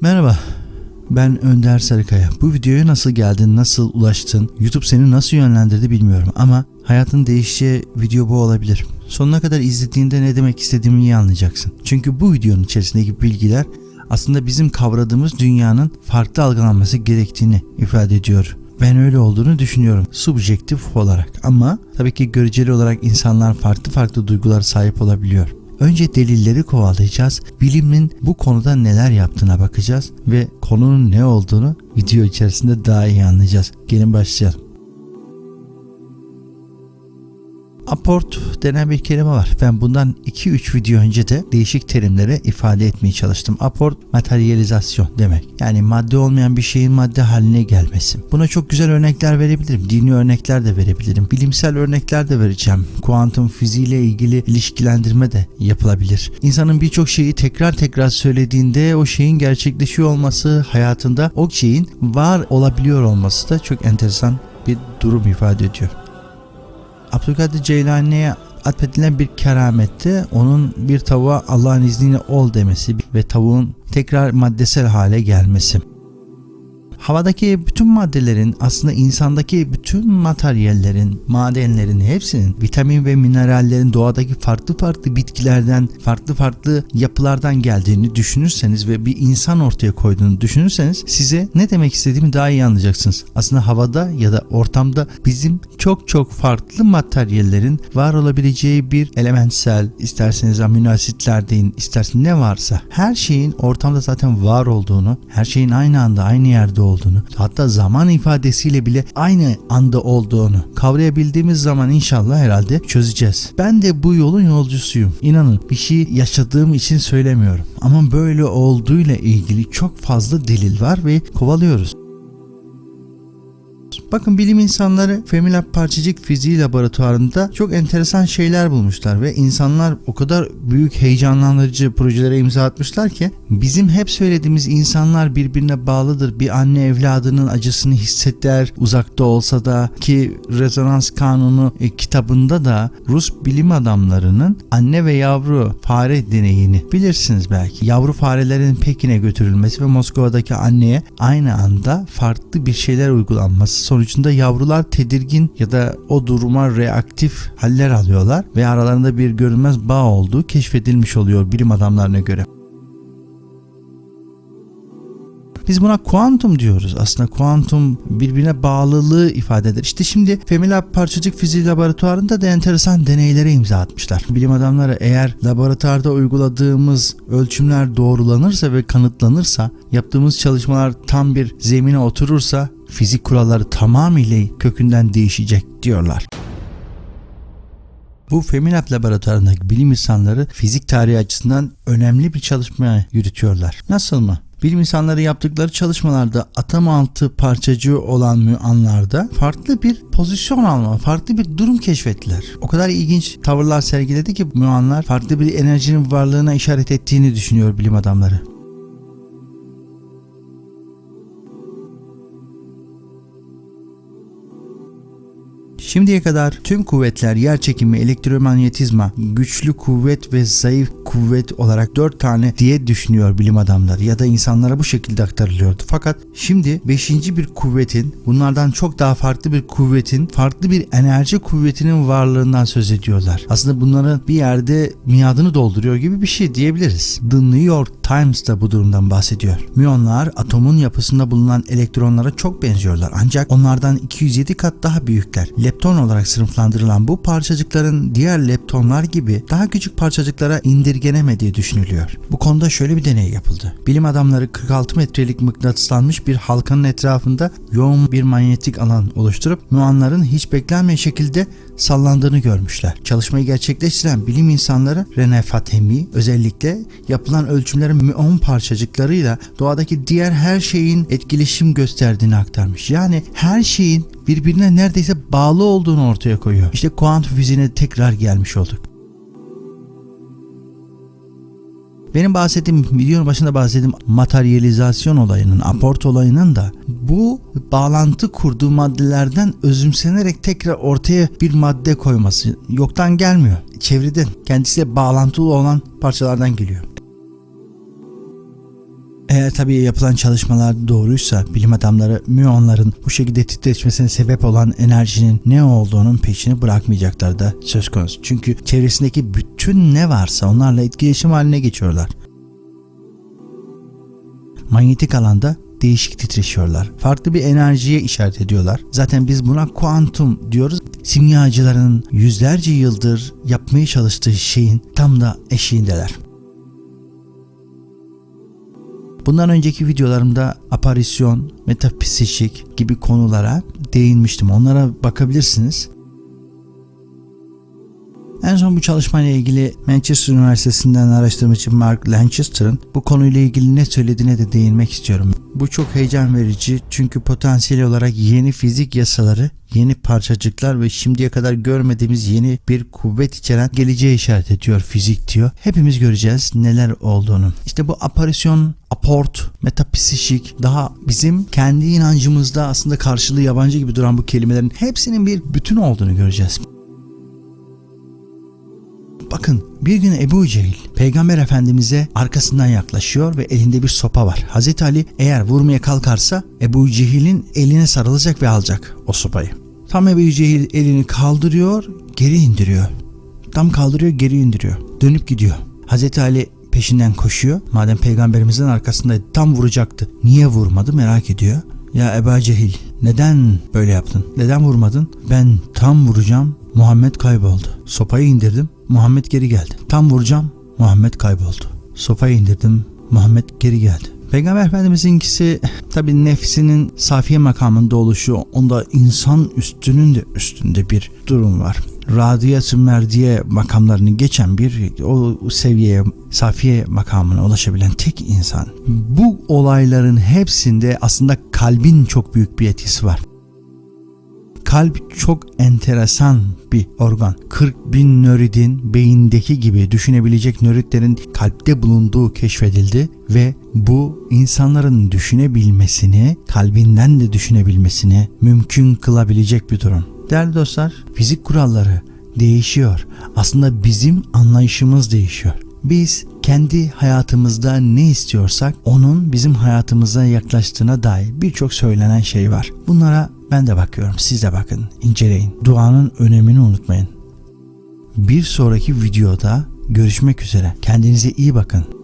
Merhaba. Ben Önder Sarıkaya. Bu videoya nasıl geldin, nasıl ulaştın, YouTube seni nasıl yönlendirdi bilmiyorum ama hayatın değişeceği video bu olabilir. Sonuna kadar izlediğinde ne demek istediğimi iyi anlayacaksın. Çünkü bu videonun içerisindeki bilgiler aslında bizim kavradığımız dünyanın farklı algılanması gerektiğini ifade ediyor. Ben öyle olduğunu düşünüyorum subjektif olarak ama tabii ki göreceli olarak insanlar farklı farklı duygular sahip olabiliyor. Önce delilleri kovalayacağız, bilimin bu konuda neler yaptığına bakacağız ve konunun ne olduğunu video içerisinde daha iyi anlayacağız. Gelin başlayalım. Aport denen bir kelime var. Ben bundan 2-3 video önce de değişik terimlere ifade etmeye çalıştım. Aport materyalizasyon demek. Yani madde olmayan bir şeyin madde haline gelmesi. Buna çok güzel örnekler verebilirim. Dini örnekler de verebilirim. Bilimsel örnekler de vereceğim. Kuantum fiziğiyle ilgili ilişkilendirme de yapılabilir. İnsanın birçok şeyi tekrar tekrar söylediğinde o şeyin gerçekleşiyor olması hayatında o şeyin var olabiliyor olması da çok enteresan bir durum ifade ediyor. Abdülkadir Ceylani'ye atfedilen bir keramette onun bir tavuğa Allah'ın izniyle ol demesi ve tavuğun tekrar maddesel hale gelmesi. Havadaki bütün maddelerin aslında insandaki bütün materyallerin, madenlerin hepsinin vitamin ve minerallerin doğadaki farklı farklı bitkilerden, farklı farklı yapılardan geldiğini düşünürseniz ve bir insan ortaya koyduğunu düşünürseniz size ne demek istediğimi daha iyi anlayacaksınız. Aslında havada ya da ortamda bizim çok çok farklı materyallerin var olabileceği bir elementsel, isterseniz amino asitler deyin, isterseniz ne varsa her şeyin ortamda zaten var olduğunu, her şeyin aynı anda aynı yerde olduğunu, hatta zaman ifadesiyle bile aynı anda olduğunu kavrayabildiğimiz zaman inşallah herhalde çözeceğiz. Ben de bu yolun yolcusuyum. İnanın bir şey yaşadığım için söylemiyorum. Ama böyle olduğuyla ilgili çok fazla delil var ve kovalıyoruz. Bakın bilim insanları Femilab Parçacık Fiziği Laboratuvarı'nda çok enteresan şeyler bulmuşlar ve insanlar o kadar büyük heyecanlandırıcı projelere imza atmışlar ki bizim hep söylediğimiz insanlar birbirine bağlıdır. Bir anne evladının acısını hisseder uzakta olsa da ki rezonans kanunu e, kitabında da Rus bilim adamlarının anne ve yavru fare deneyini bilirsiniz belki. Yavru farelerin Pekin'e götürülmesi ve Moskova'daki anneye aynı anda farklı bir şeyler uygulanması sonucunda yavrular tedirgin ya da o duruma reaktif haller alıyorlar ve aralarında bir görünmez bağ olduğu keşfedilmiş oluyor bilim adamlarına göre. Biz buna kuantum diyoruz. Aslında kuantum birbirine bağlılığı ifade eder. İşte şimdi Femilab Parçacık Fiziği Laboratuvarı'nda da enteresan deneylere imza atmışlar. Bilim adamları eğer laboratuvarda uyguladığımız ölçümler doğrulanırsa ve kanıtlanırsa, yaptığımız çalışmalar tam bir zemine oturursa fizik kuralları tamamıyla kökünden değişecek diyorlar. Bu Femilab laboratuvarındaki bilim insanları fizik tarihi açısından önemli bir çalışma yürütüyorlar. Nasıl mı? Bilim insanları yaptıkları çalışmalarda atom altı parçacığı olan müanlarda farklı bir pozisyon alma, farklı bir durum keşfettiler. O kadar ilginç tavırlar sergiledi ki müanlar farklı bir enerjinin varlığına işaret ettiğini düşünüyor bilim adamları. Şimdiye kadar tüm kuvvetler yerçekimi, elektromanyetizma, güçlü kuvvet ve zayıf kuvvet olarak dört tane diye düşünüyor bilim adamları ya da insanlara bu şekilde aktarılıyordu. Fakat şimdi beşinci bir kuvvetin bunlardan çok daha farklı bir kuvvetin farklı bir enerji kuvvetinin varlığından söz ediyorlar. Aslında bunları bir yerde miadını dolduruyor gibi bir şey diyebiliriz. The New York Times da bu durumdan bahsediyor. Müyonlar atomun yapısında bulunan elektronlara çok benziyorlar ancak onlardan 207 kat daha büyükler. Lepton olarak sınıflandırılan bu parçacıkların diğer leptonlar gibi daha küçük parçacıklara indirgenemediği düşünülüyor. Bu konuda şöyle bir deney yapıldı. Bilim adamları 46 metrelik mıknatıslanmış bir halkanın etrafında yoğun bir manyetik alan oluşturup müanların hiç beklenmeyen şekilde sallandığını görmüşler. Çalışmayı gerçekleştiren bilim insanları Rene Fatemi özellikle yapılan ölçümlerin müon parçacıklarıyla doğadaki diğer her şeyin etkileşim gösterdiğini aktarmış. Yani her şeyin birbirine neredeyse bağlı olduğunu ortaya koyuyor. İşte kuantum fiziğine tekrar gelmiş olduk. Benim bahsettiğim videonun başında bahsettiğim materyalizasyon olayının, aport olayının da bu bağlantı kurduğu maddelerden özümsenerek tekrar ortaya bir madde koyması yoktan gelmiyor. Çevreden kendisiyle bağlantılı olan parçalardan geliyor. Eğer tabii yapılan çalışmalar doğruysa bilim adamları müyonların bu şekilde titreşmesine sebep olan enerjinin ne olduğunun peşini bırakmayacaklar da söz konusu. Çünkü çevresindeki bütün ne varsa onlarla etkileşim haline geçiyorlar. Manyetik alanda değişik titreşiyorlar. Farklı bir enerjiye işaret ediyorlar. Zaten biz buna kuantum diyoruz. Simyacıların yüzlerce yıldır yapmaya çalıştığı şeyin tam da eşiğindeler. Bundan önceki videolarımda aparisyon, metafizik gibi konulara değinmiştim. Onlara bakabilirsiniz. En son bu çalışmayla ilgili Manchester Üniversitesi'nden araştırmacı Mark Lancaster'ın bu konuyla ilgili ne söylediğine de değinmek istiyorum. Bu çok heyecan verici çünkü potansiyel olarak yeni fizik yasaları, yeni parçacıklar ve şimdiye kadar görmediğimiz yeni bir kuvvet içeren geleceğe işaret ediyor fizik diyor. Hepimiz göreceğiz neler olduğunu. İşte bu aparisyon, aport, metapsişik daha bizim kendi inancımızda aslında karşılığı yabancı gibi duran bu kelimelerin hepsinin bir bütün olduğunu göreceğiz. Bakın bir gün Ebu Cehil peygamber efendimize arkasından yaklaşıyor ve elinde bir sopa var. Hazreti Ali eğer vurmaya kalkarsa Ebu Cehil'in eline sarılacak ve alacak o sopayı. Tam Ebu Cehil elini kaldırıyor geri indiriyor. Tam kaldırıyor geri indiriyor. Dönüp gidiyor. Hazreti Ali peşinden koşuyor. Madem peygamberimizin arkasındaydı tam vuracaktı. Niye vurmadı merak ediyor. Ya Eba Cehil neden böyle yaptın? Neden vurmadın? Ben tam vuracağım Muhammed kayboldu. Sopayı indirdim Muhammed geri geldi. Tam vuracağım Muhammed kayboldu. Sopayı indirdim Muhammed geri geldi. Peygamber Efendimiz'inkisi tabi nefsinin safiye makamında oluşu onda insan üstünün de üstünde bir durum var. Radiyat-ı merdiye makamlarını geçen bir o seviyeye safiye makamına ulaşabilen tek insan. Bu olayların hepsinde aslında kalbin çok büyük bir etkisi var. Kalp çok enteresan bir organ. 40 bin nöridin beyindeki gibi düşünebilecek nöritlerin kalpte bulunduğu keşfedildi ve bu insanların düşünebilmesini, kalbinden de düşünebilmesini mümkün kılabilecek bir durum. Değerli dostlar, fizik kuralları değişiyor. Aslında bizim anlayışımız değişiyor. Biz kendi hayatımızda ne istiyorsak onun bizim hayatımıza yaklaştığına dair birçok söylenen şey var. Bunlara ben de bakıyorum. Siz de bakın, inceleyin. Duanın önemini unutmayın. Bir sonraki videoda görüşmek üzere. Kendinize iyi bakın.